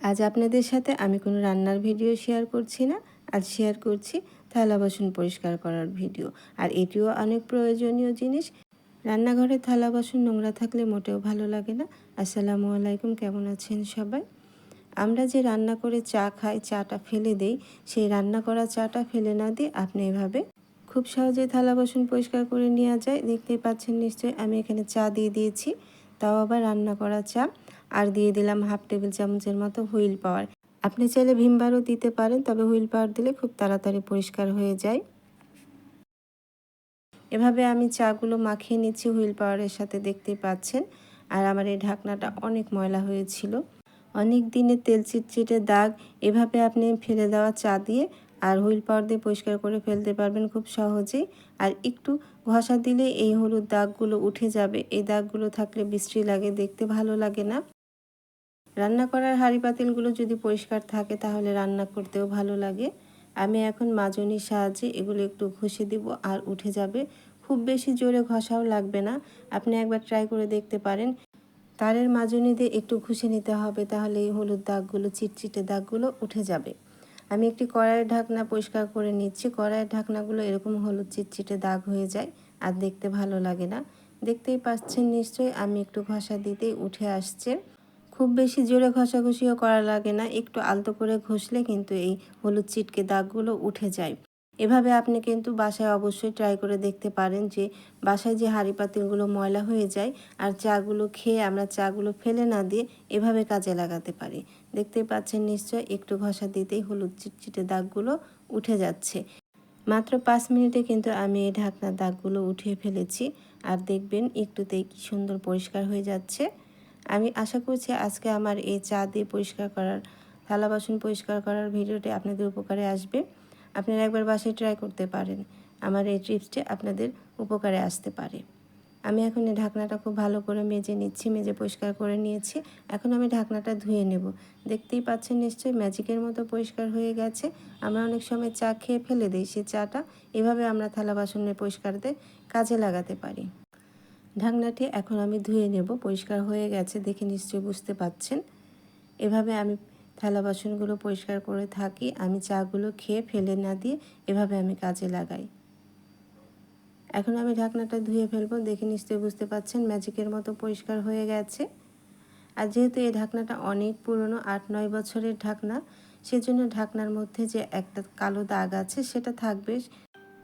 আজ আপনাদের সাথে আমি কোনো রান্নার ভিডিও শেয়ার করছি না। আজ শেয়ার করছি থালা বাসন পরিষ্কার করার ভিডিও। আর এটিও অনেক প্রয়োজনীয় জিনিস। রান্নাঘরে থালা বাসন নোংরা থাকলে মোটেও ভালো লাগে না। আসসালামু আলাইকুম, কেমন আছেন সবাই? আমরা যে রান্না করে চা খাই, চাটা ফেলে দেই, সেই রান্না করা চাটা ফেলে না দিয়ে আপনি এভাবে খুব সহজেই থালা বাসন পরিষ্কার করে নেওয়া যায়। দেখতেই পাচ্ছেন নিশ্চয়ই আমি এখানে চা দিয়ে দিয়েছি। তাও আবার রান্না করা চা। আর দিয়ে দিলাম হাফ টেবিল চামচের মতো হুইল পাওয়ার। আপনি চাইলে ভীমবারও দিতে পারেন, তবে হুইল পাওয়ার দিলে খুব তাড়াতাড়ি পরিষ্কার হয়ে যায়। এভাবে আমি চাগুলো মাখিয়ে নিচ্ছি, হুইল পাওয়ারের সাথে দেখতে পাচ্ছেন। আর আমার এই ঢাকনাটা অনেক ময়লা হয়েছিল। অনেক দিনে তেল চিটচিটে দাগ, এভাবে আপনি ফেলে দেওয়া চা দিয়ে আর হুইল পাওয়ার দিয়ে পরিষ্কার করে ফেলতে পারবেন খুব সহজেই। আর একটু ঘষা দিলে এই হলুদ দাগগুলো উঠে যাবে। এই দাগগুলো থাকলে বৃষ্টি লাগে, দেখতে ভালো লাগে না। রান্না করার হাঁড়ি পাতিলগুলো যদি পরিষ্কার থাকে তাহলে রান্না করতেও ভালো লাগে। আমি এখন মাজনির সাহায্যে এগুলো একটু ঘষে দিব আর উঠে যাবে। খুব বেশি জোরে ঘষাও লাগবে না। আপনি একবার ট্রাই করে দেখতে পারেন। তারের মাজনি দিয়ে একটু ঘষে নিতে হবে তাহলে এই হলুদ দাগগুলো, চিটচিটে দাগগুলো উঠে যাবে। আমি একটি কড়াইয়ের ঢাকনা পরিষ্কার করে নিচ্ছি। কড়াইয়ের ঢাকনাগুলো এরকম হলুদ, চিটচিটে দাগ হয়ে যায় আর দেখতে ভালো লাগে না। দেখতেই পাচ্ছেন নিশ্চয়ই আমি একটু ঘষা দিতেই উঠে আসছে। খুব বেশি জোরে ঘষাঘষিও করা লাগে না, একটু আলতো করে ঘষলে কিন্তু এই হলুদ চিটকে দাগগুলো উঠে যায়। এভাবে আপনি কিন্তু বাসায় অবশ্যই ট্রাই করে দেখতে পারেন যে বাসায় যে হাঁড়ি পাতিলগুলো ময়লা হয়ে যায় আর চাগুলো খেয়ে আমরা চাগুলো ফেলে না দিয়ে এভাবে কাজে লাগাতে পারি। দেখতেই পাচ্ছেন নিশ্চয় একটু ঘষা দিতেই হলুদ চিটচিটে দাগগুলো উঠে যাচ্ছে। মাত্র পাঁচ মিনিটে কিন্তু আমি এই ঢাকনার দাগগুলো উঠিয়ে ফেলেছি। আর দেখবেন একটুতেই কি সুন্দর পরিষ্কার হয়ে যাচ্ছে। আমি আশা করছি আজকে আমার এই চা দিয়ে পরিষ্কার করার, থালা বাসন পরিষ্কার করার ভিডিওটি আপনাদের উপকারে আসবে। আপনারা একবার বাসায় ট্রাই করতে পারেন। আমার এই ট্রিপসটি আপনাদের উপকারে আসতে পারে। আমি এখন এই ঢাকনাটা খুব ভালো করে মেজে নিচ্ছি, মেজে পরিষ্কার করে নিয়েছি। এখন আমি ঢাকনাটা ধুয়ে নেব। দেখতেই পাচ্ছেন নিশ্চয়ই ম্যাজিকের মতো পরিষ্কার হয়ে গেছে। আমরা অনেক সময় চা খেয়ে ফেলে দিই সেই চাটা এভাবে আমরা থালা বাসনের পরিষ্কারতে কাজে লাগাতে পারি। ঢাকনাটি এখন আমি ধুয়ে নেব, পরিষ্কার হয়ে গেছে দেখে নিশ্চয়ই বুঝতে পাচ্ছেন। এভাবে আমি থালা বাসনগুলো পরিষ্কার করে থাকি, আমি চাগুলো খেয়ে ফেলে না দিয়ে এভাবে আমি কাজে লাগাই। এখন আমি ঢাকনাটা ধুয়ে ফেলব, দেখে নিশ্চয়ই বুঝতে পাচ্ছেন ম্যাজিকের মতো পরিষ্কার হয়ে গেছে। আর যেহেতু এই ঢাকনাটা অনেক পুরনো, আট নয় বছরের ঢাকনা, সেজন্য ঢাকনার মধ্যে যে একটা কালো দাগ আছে সেটা থাকবে।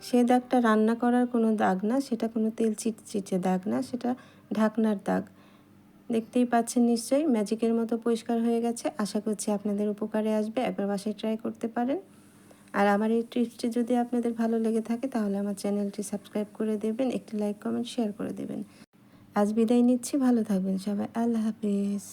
সে দাগটা রান্না করার কোনো দাগ না, সেটা কোনো তেল চিটচিটে দাগ না, সেটা ঢাকনার দাগ। দেখতেই পাচ্ছেন নিশ্চয়ই, ম্যাজিকের মতো পরিষ্কার হয়ে গেছে। আশা করছি আপনাদের উপকারে আসবে, একবার বাসায় ট্রাই করতে পারেন। আর আমার এই টিপসটি যদি আপনাদের ভালো লেগে থাকে, তাহলে আমার চ্যানেলটি সাবস্ক্রাইব করে দেবেন, একটি লাইক, কমেন্ট, শেয়ার করে দেবেন। আজ বিদায় নিচ্ছি, ভালো থাকবেন সবাই, আল্লাহ হাফিজ।